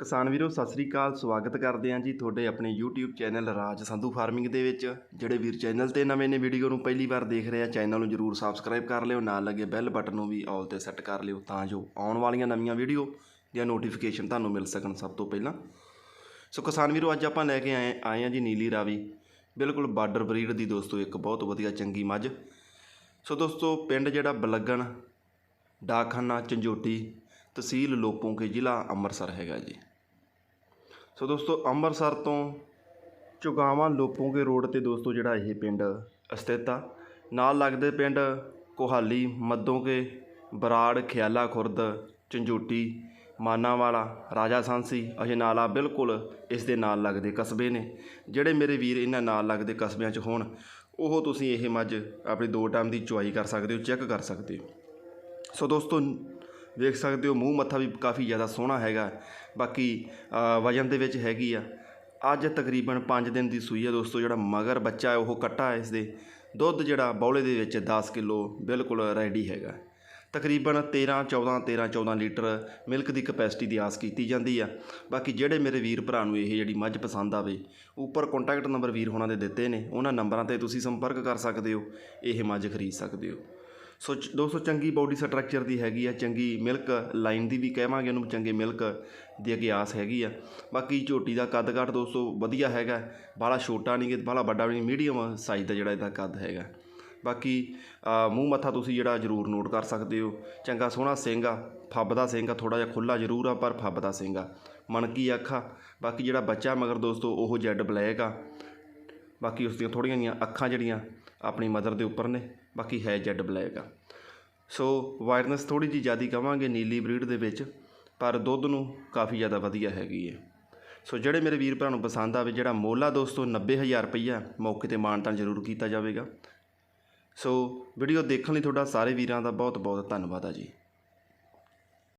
ਕਿਸਾਨ ਵੀਰੋ, ਸਤਿ ਸ੍ਰੀ ਅਕਾਲ, ਸਵਾਗਤ ਕਰਦੇ ਹਾਂ ਜੀ ਤੁਹਾਡੇ ਆਪਣੇ YouTube channel Raj Sandhu farming ਦੇ ਵਿੱਚ। ਜਿਹੜੇ ਵੀਰ ਚੈਨਲ ਤੇ ਨਵੇਂ ਨੇ, ਵੀਡੀਓ ਨੂੰ ਪਹਿਲੀ ਵਾਰ ਦੇਖ ਰਹੇ ਆ, ਚੈਨਲ ਨੂੰ ਜਰੂਰ ਸਬਸਕ੍ਰਾਈਬ ਕਰ ਲਿਓ, ਨਾਲ ਲੱਗੇ ਬੈਲ ਬਟਨ ਨੂੰ ਵੀ ਆਲ ਤੇ ਸੈੱਟ ਕਰ ਲਿਓ, ਤਾਂ ਜੋ ਆਉਣ ਵਾਲੀਆਂ ਨਵੀਆਂ ਵੀਡੀਓ ਦੀਆਂ ਨੋਟੀਫਿਕੇਸ਼ਨ ਤੁਹਾਨੂੰ ਮਿਲ ਸਕਣ ਸਭ ਤੋਂ ਪਹਿਲਾਂ। ਸੋ ਕਿਸਾਨ ਵੀਰੋ, ਅੱਜ ਆਪਾਂ ਲੈ ਕੇ ਆਏ ਆਏ ਆ ਜੀ ਨੀਲੀ ਰਾਵੀ। ਬਿਲਕੁਲ ਬਾਰਡਰ ਬਰੀਡ ਦੀ ਦੋਸਤੋ, ਇੱਕ ਬਹੁਤ ਵਧੀਆ ਚੰਗੀ ਮੱਝ। ਸੋ ਦੋਸਤੋ, ਪਿੰਡ ਜਿਹੜਾ ਬਲੱਗਣ, ਡਾਕਖਾਨਾ ਝੰਜੋਟੀ ਤਹਿਸੀਲ ਲੋਪੋਂਕੇ ਜ਼ਿਲ੍ਹਾ ਅੰਮ੍ਰਿਤਸਰ ਹੈਗਾ ਜੀ। ਸੋ ਦੋਸਤੋ, ਅੰਮ੍ਰਿਤਸਰ ਤੋਂ ਚੁਗਾਵਾਂ ਲੋਪੋਂਗੇ ਰੋਡ ਤੇ ਦੋਸਤੋ ਜਿਹੜਾ ਇਹ ਪਿੰਡ ਸਥਿਤ ਆ। ਨਾਲ ਲੱਗਦੇ ਪਿੰਡ ਕੋਹਾਲੀ ਮੱਦੋਂਕੇ ਬਰਾੜ, ਖਿਆਲਾ ਖੁਰਦ, ਝੰਜੋਟੀ, ਮਾਨਾਵਾਲਾ, ਰਾਜਾ ਸਾਂਸੀ, ਅਜੇ ਨਾਲ ਬਿਲਕੁਲ ਇਸ ਦੇ ਨਾਲ ਲੱਗਦੇ ਕਸਬੇ ਨੇ। ਜਿਹੜੇ ਮੇਰੇ ਵੀਰ ਇਹਨਾਂ ਨਾਲ ਲੱਗਦੇ ਕਸਬਿਆਂ 'ਚ ਹੋਣ, ਉਹ ਤੁਸੀਂ ਇਹ ਮੱਝ ਆਪਣੀ ਦੋ ਟਾਈਮ ਦੀ ਚੁਆਈ ਕਰ ਸਕਦੇ ਹੋ, ਚੈੱਕ ਕਰ ਸਕਦੇ ਹੋ। ਸੋ ਦੋਸਤੋ ਵੇਖ ਸਕਦੇ ਹੋ, ਮੂੰਹ ਮੱਥਾ ਵੀ ਕਾਫੀ ਜ਼ਿਆਦਾ ਸੋਹਣਾ ਹੈਗਾ। ਬਾਕੀ ਵਜਨ ਦੇ ਵਿੱਚ ਹੈਗੀ ਆ। ਅੱਜ ਤਕਰੀਬਨ 5 ਦਿਨ ਦੀ ਸੂਈ ਹੈ ਦੋਸਤੋ, ਜਿਹੜਾ ਮਗਰ ਬੱਚਾ ਹੈ, ਉਹ ਕੱਟਾ ਹੈ ਇਸ ਦੇ ਦੁੱਧ ਜਿਹੜਾ ਬੌਲੇ ਦੇ ਵਿੱਚ 10 ਕਿਲੋ ਬਿਲਕੁਲ ਰੈਡੀ ਹੈਗਾ। ਤਕਰੀਬਨ 13 14 13 14 ਲੀਟਰ ਮਿਲਕ ਦੀ ਕਪੈਸਿਟੀ ਦੀ ਆਸ ਕੀਤੀ ਜਾਂਦੀ ਆ। ਬਾਕੀ ਜਿਹੜੇ ਮੇਰੇ ਵੀਰ ਭਰਾ ਨੂੰ ਇਹ ਜਿਹੜੀ ਮੱਝ ਪਸੰਦ ਆਵੇ, ਉੱਪਰ ਕੰਟੈਕਟ ਨੰਬਰ ਵੀਰ ਹੋਣਾ ਦੇ ਦਿੱਤੇ ਨੇ। ਉਹਨਾਂ ਨੰਬਰਾਂ ਤੇ ਤੁਸੀਂ ਸੰਪਰਕ ਕਰ ਸਕਦੇ ਹੋ, ਇਹ ਮੱਝ ਖਰੀਦ ਸਕਦੇ ਹੋ। ਸੋ ਚ- ਦੋਸਤੋ, ਚੰਗੀ ਬਾਡੀ ਸਟਰਕਚਰ ਦੀ ਹੈਗੀ ਆ, ਚੰਗੀ ਮਿਲਕ ਲਾਈਨ ਦੀ ਵੀ ਕਹਾਂਗੇ ਉਹਨੂੰ, ਚੰਗੇ ਮਿਲਕ ਦੀ ਅੱਗੇ ਆਸ ਹੈਗੀ ਆ। ਬਾਕੀ ਝੋਟੀ ਦਾ ਕੱਦ ਕਾਠ ਦੋਸਤੋ ਵਧੀਆ ਹੈਗਾ, ਬਾਹਲਾ ਛੋਟਾ ਨਹੀਂ ਕਿ ਬਾਹਲਾ ਵੱਡਾ ਵੀ ਨਹੀਂ ਮੀਡੀਅਮ ਸਾਈਜ਼ ਦਾ ਜਿਹੜਾ ਇਹਦਾ ਕੱਦ ਹੈਗਾ। ਬਾਕੀ ਮੂੰਹ ਮੱਥਾ ਤੁਸੀਂ ਜਿਹੜਾ ਜ਼ਰੂਰ ਨੋਟ ਕਰ ਸਕਦੇ ਹੋ। ਚੰਗਾ ਸੋਹਣਾ ਸਿੰਘ ਆ, ਫੱਬ ਦਾ ਸਿੰਘ ਆ ਥੋੜਾ ਜਿਹਾ ਖੁੱਲਾ ਜ਼ਰੂਰ ਆ, ਪਰ ਫੱਬ ਦਾ ਸਿੰਘ ਆ। ਮਣਕੀ ਅੱਖਾਂ ਬਾਕੀ ਜਿਹੜਾ ਬੱਚਾ ਮਗਰ ਦੋਸਤੋ, ਉਹ ਜੈਡ ਬਲੈਕ ਆ। ਬਾਕੀ ਉਸ ਦੀਆਂ ਥੋੜ੍ਹੀਆਂ ਜਿਹੀਆਂ ਅੱਖਾਂ ਜਿਹੜੀਆਂ ਆਪਣੀ ਮਦਰ ਦੇ ਉੱਪਰ ਨੇ, ਬਾਕੀ ਹੈ ਜੈਡ ਬਲੈਕ ਆ। ਸੋ ਵਾਇਰਨੈਸ ਥੋੜੀ ਜਿਹੀ ਜ਼ਿਆਦਾ ਕਵਾਂਗੇ ਨੀਲੀ ਬਰੀਡ ਦੇ ਵਿੱਚ, ਪਰ ਦੁੱਧ ਨੂੰ ਕਾਫੀ ਜ਼ਿਆਦਾ ਵਧੀਆ ਹੈਗੀ ਹੈ ਸੋ ਜਿਹੜੇ ਮੇਰੇ ਵੀਰ ਭਰਾ ਨੂੰ ਪਸੰਦ ਆਵੇ, ਜਿਹੜਾ ਮੋਲਾ ਦੋਸਤੋ 90000 ਰੁਪਈਆ ਮੌਕੇ ਤੇ ਮਾਨਤਾਨ ਜ਼ਰੂਰ ਕੀਤਾ ਜਾਵੇਗਾ। ਸੋ ਵੀਡੀਓ ਦੇਖਣ ਲਈ ਤੁਹਾਡਾ ਸਾਰੇ ਵੀਰਾਂ ਦਾ ਬਹੁਤ ਬਹੁਤ ਧੰਨਵਾਦ ਆ ਜੀ।